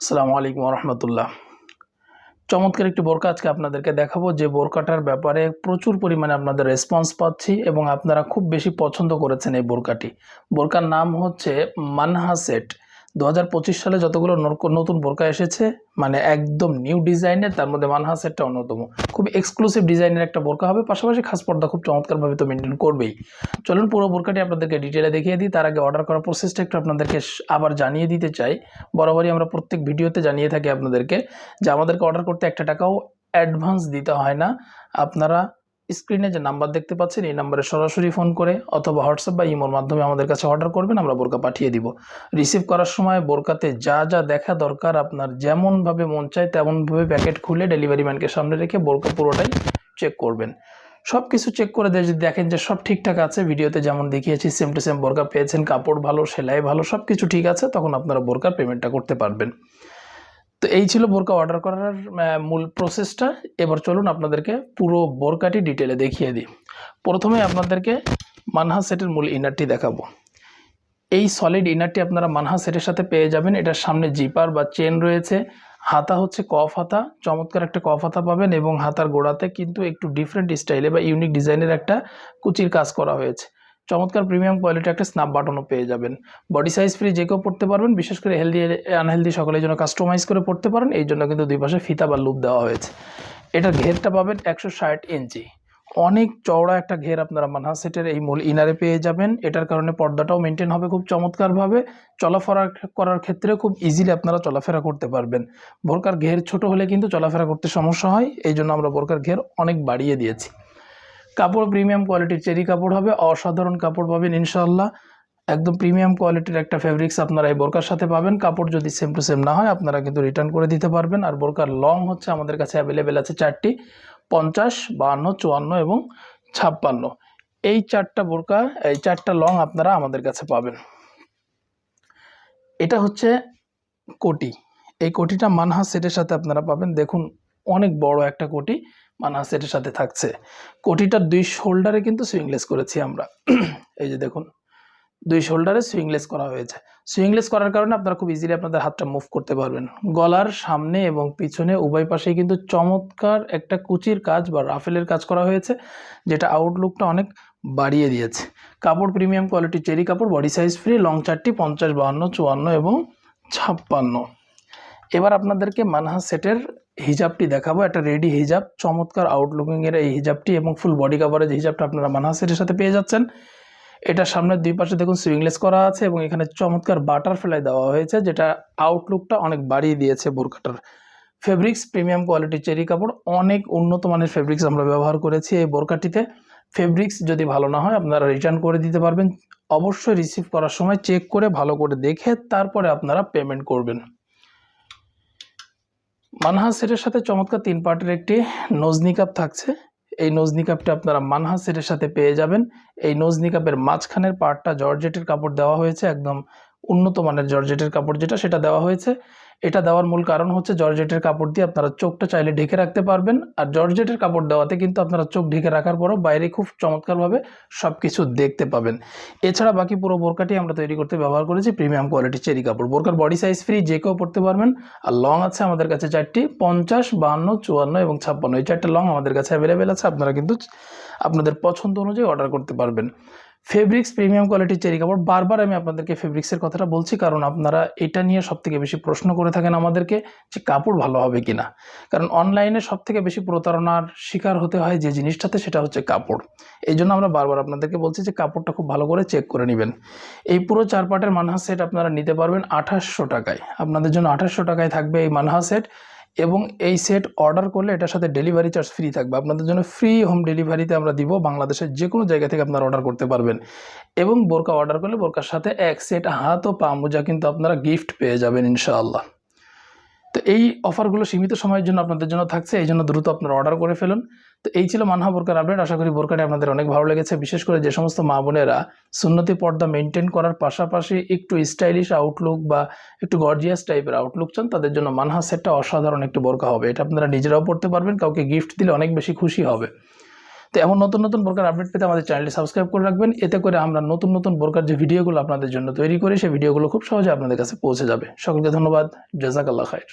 আসসালামু আলাইকুম রহমতুল্লাহ চমৎকার একটি বোরকা আজকে আপনাদেরকে দেখাবো। যে বোরকাটার ব্যাপারে প্রচুর পরিমাণে আপনাদের রেসপন্স পাচ্ছি এবং আপনারা খুব বেশি পছন্দ করেছেন এই বোরকাটি। বোরকার নাম হচ্ছে মানহা সেট। দু হাজার পঁচিশ সালে যতগুলো নতুন বোরকা এসেছে মানে একদম নিউ ডিজাইনের তার মধ্যে মানহাস একটা অন্যতম। খুব এক্সক্লুসিভ ডিজাইনের একটা বোরকা হবে, পাশাপাশি খাস পর্দা খুব চমৎকারভাবে তো মেনটেন করবেই। চলুন পুরো বোরকাটি আপনাদেরকে ডিটেলে দেখিয়ে দিই, তার আগে অর্ডার করার প্রসেসটা একটু আপনাদেরকে আবার জানিয়ে দিতে চাই। বরাবরই আমরা প্রত্যেক ভিডিওতে জানিয়ে থাকি আপনাদেরকে যে আমাদেরকে অর্ডার করতে একটা টাকাও অ্যাডভান্স দিতে হয় না। আপনারা স্ক্রিনে যে নাম্বার দেখতে পাচ্ছেন, এই নাম্বারে সরাসরি ফোন করে অথবা হোয়াটসঅ্যাপ বা ইমোর মাধ্যমে আমাদের কাছে অর্ডার করবেন, আমরা বোরকা পাঠিয়ে দিব। রিসিভ করার সময় বোরকাতে যা যা দেখা দরকার আপনার যেমনভাবে মন চায় তেমনভাবে প্যাকেট খুলে ডেলিভারি ম্যানকে সামনে রেখে বোরকা পুরোটাই চেক করবেন। সব কিছু চেক করে দিয়ে যদি দেখেন যে সব ঠিকঠাক আছে, ভিডিওতে যেমন দেখিয়েছি সেম টু সেম বোরকা পেয়েছেন, কাপড় ভালো, সেলাই ভালো সব কিছু ঠিক আছে, তখন আপনারা বোরকার পেমেন্টটা করতে পারবেন। তো এই ছিল বোরকা অর্ডার করার মূল প্রসেসটা এবার চলুন আপনাদেরকে পুরো বোরকাটি ডিটেলে দেখিয়ে দিই। প্রথমে আপনাদেরকে মানহা সেটের মূল ইনারটি দেখাবো। এই সলিড ইনারটি আপনারা মানহা সেটের সাথে পেয়ে যাবেন। এটার সামনে জিপার বা চেন রয়েছে। হাতা হচ্ছে কফ হাতা। চমৎকার একটা কফ হাতা পাবেন এবং হাতার গোড়াতে কিন্তু একটু ডিফারেন্ট স্টাইলে বা ইউনিক ডিজাইনের একটা কুচির কাজ করা হয়েছে। চমৎকার প্রিমিয়াম কোয়ালিটি একটা স্ন্যাপ বাটনও পেয়ে যাবেন। বডি সাইজ ফ্রি যে কেউ পড়তে পারবেন, বিশেষ করে হেলদি আনহেলদি সকলের জন্য কাস্টমাইজ করে পড়তে পারেন, এই জন্য কিন্তু দুই পাশে ফিতা বা লুপ দেওয়া হয়েছে। এটার ঘেরটা পাবেন একশো ষাট ইঞ্চি। অনেক চওড়া একটা ঘের আপনারা মানহা সেটের এই মূল ইনারে পেয়ে যাবেন। এটার কারণে পর্দাটাও মেনটেন হবে খুব চমৎকারভাবে। চলাফেরা করার ক্ষেত্রে খুব ইজিলি আপনারা চলাফেরা করতে পারবেন। বোরকার ঘের ছোট হলে কিন্তু চলাফেরা করতে সমস্যা হয়, এই জন্য আমরা বোরকার ঘের অনেক বাড়িয়ে দিয়েছি। কাপড় প্রিমিয়াম কোয়ালিটির চেরি কাপড় হবে, অসাধারণ কাপড় পাবেন ইনশাল্লাহ একদম প্রিমিয়াম কোয়ালিটির একটা ফেব্রিক্স আপনারা এই বোরকার সাথে পাবেন। কাপড় যদি সেম টু সেম না হয়, আপনারা কিন্তু রিটার্ন করে দিতে পারবেন। আর বোরকার লং হচ্ছে আমাদের কাছে অ্যাভেলেবেল আছে চারটি, পঞ্চাশ বাহান্ন চুয়ান্ন এবং ছাপ্পান্ন। এই চারটা বোরকা, এই চারটা লং আপনারা আমাদের কাছে পাবেন। এটা হচ্ছে কোটি। এই কোটিটা মানহা সেটের সাথে আপনারা পাবেন। দেখুন, অনেক বড় একটা কোটি। সেটের সাথে থাকছে। কোটিটার দুই শোল্ডারে কিন্তু সুইংলেস করেছি আমরা। এই যে দেখুন, দুই শোল্ডারে সুইংলেস করা হয়েছে। সুইংলেস করার কারণে আপনারা খুব ইজিলি আপনাদের হাতটা মুভ করতে পারবেন। গলার সামনে এবং পিছনে উভয় পাশেই কিন্তু চমৎকার একটা কুচির কাজ বা রাফেলের কাজ করা হয়েছে, যেটা আউটলুকটা অনেক বাড়িয়ে দিয়েছে। কাপড় প্রিমিয়াম কোয়ালিটি চেরি কাপড় বডি সাইজ ফ্রি লং চারটি, পঞ্চাশ, বাহান্ন, চুয়ান্ন এবং ছাপ্পান্ন। এবার আপনাদেরকে মানহা সেটের হিজাবটি দেখাবো, একটা রেডি হিজাব, চমৎকার আউটলুকিংয়ের এই হিজাবটি এবং ফুল বডি কাভারেজ হিজাবটা আপনারা মানহা সেটের সাথে পেয়ে যাচ্ছেন। এটার সামনের দুই পাশে দেখুন সুইংলেস করা আছে এবং এখানে চমৎকার বাটারফ্লাই দেওয়া হয়েছে, যেটা আউটলুকটা অনেক বাড়িয়ে দিয়েছে বোরকাটার ফেব্রিক্স প্রিমিয়াম কোয়ালিটি চেরি কাপড়, অনেক উন্নত মানের ফেব্রিক্স আমরা ব্যবহার করেছি এই বোরকাটিতে ফেব্রিক্স যদি ভালো না হয়, আপনারা রিটার্ন করে দিতে পারবেন। অবশ্যই রিসিভ করার সময় চেক করে ভালো করে দেখে তারপরে আপনারা পেমেন্ট করবেন। মানহা সেটের সাথে চমৎকার তিন পার্টের একটি নজনি কাপ থাকছে। এই নজনি কাপটা আপনারা মানহা সেটের সাথে পেয়ে যাবেন। এই নজনি কাপের মাঝখানের পার্টটা জর্জেটের কাপড় দেওয়া হয়েছে একদম উন্নত মানের জর্জেটের কাপড় যেটা, সেটা দেওয়া হয়েছে। এটা দেওয়ার মূল কারণ হচ্ছে জর্জেটের কাপড় দিয়ে আপনারা চোখটা চাইলে ঢেকে রাখতে পারবেন। আর জর্জেটের কাপড় দেওয়াতে কিন্তু আপনারা চোখ ঢেকে রাখার পরও বাইরে খুব চমৎকারভাবে সব কিছু দেখতে পাবেন। এছাড়া বাকি পুরো বোরকাটি আমরা তৈরি করতে ব্যবহার করেছি প্রিমিয়াম কোয়ালিটির চেরি কাপড়। বোরকার বডি সাইজ ফ্রি, যে কেউ পড়তে পারবেন। আর লং আছে আমাদের কাছে চারটি, পঞ্চাশ, বাহান্ন, চুয়ান্ন এবং ছাপ্পান্ন। এই চারটে লং আমাদের কাছে অ্যাভেলেবেল আছে। আপনারা কিন্তু আপনাদের পছন্দ অনুযায়ী অর্ডার করতে পারবেন। ফেব্রিক্স প্রিমিয়াম কোয়ালিটির চেরি কাপড়, বারবার আমি আপনাদেরকে ফেব্রিক্সের কথাটা বলছি, কারণ আপনারা এটা নিয়ে সব থেকে বেশি প্রশ্ন করে থাকেন আমাদেরকে যে কাপড় ভালো হবে কি না কারণ অনলাইনে সব থেকে বেশি প্রতারণার শিকার হতে হয় যে জিনিসটাতে, সেটা হচ্ছে কাপড়। এই জন্য আমরা বারবার আপনাদেরকে বলছি যে কাপড়টা খুব ভালো করে চেক করে নেবেন। এই পুরো চার পাটের মানহা সেট আপনারা নিতে পারবেন আঠাশশো টাকায়। আপনাদের জন্য আঠাশশো টাকায় থাকবে এই মানহা সেট এবং এই সেট অর্ডার করলে এটার সাথে ডেলিভারি চার্জ ফ্রি থাকবে। আপনাদের জন্য ফ্রি হোম ডেলিভারিতে আমরা দিব, বাংলাদেশের যে কোনো জায়গা থেকে আপনারা অর্ডার করতে পারবেন। এবং বোরকা অর্ডার করলে বোরকার সাথে এক সেট হাত ও পা মোজা কিন্তু আপনারা গিফট পেয়ে যাবেন ইনশাআল্লাহ। তো এই অফারগুলো সীমিত সময়ের জন্য আপনাদের জন্য থাকছে, এই জন্য দ্রুত আপনারা অর্ডার করে ফেলুন। তো এই ছিল মানহা বোরকার আপডেট। আশা করি বোরকাটি আপনাদের অনেক ভালো লেগেছে। বিশেষ করে যে সমস্ত মা বোনেরা সুন্নতি পর্দা মেনটেন করার পাশাপাশি একটু স্টাইলিশ আউটলুক বা একটু গর্জিয়াস টাইপের আউটলুক চান, তাদের জন্য মানহা সেটটা অসাধারণ একটু বোরকা হবে। এটা আপনারা নিজেরাও পড়তে পারবেন, কাউকে গিফট দিলে অনেক বেশি খুশি হবে। তো এমন নতুন নতুন বোরকার আপডেট পেতে আমাদের চ্যানেলটি সাবস্ক্রাইব করে রাখবেন। এতে করে আমরা নতুন নতুন বোরকার যে ভিডিওগুলো আপনাদের জন্য তৈরি করি, সেই ভিডিওগুলো খুব সহজে আপনাদের কাছে পৌঁছে যাবে। সকলকে ধন্যবাদ। জাজাকাল্লা খায়ের